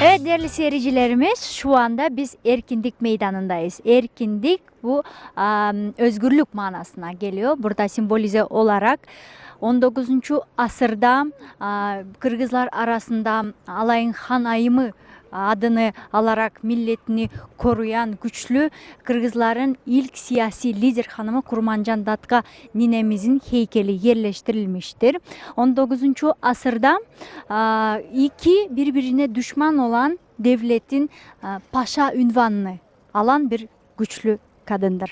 değerli seyircilerimiz şu anda biz Erkindik Meydanı'ndayız. Erkindik bu özgürlük manasına geliyor. Burada simbolize olarak 19. asırda Kırgızlar arasında Alayın Han Ayımı adını alarak milletini koruyan güçlü Kırgızların ilk siyasi lider hanımı Kurmancan Datka ninemizin heykeli yerleştirilmiştir. 19. asırda iki birbirine düşman olan devletin paşa ünvanını alan bir güçlü ખાદ અંદર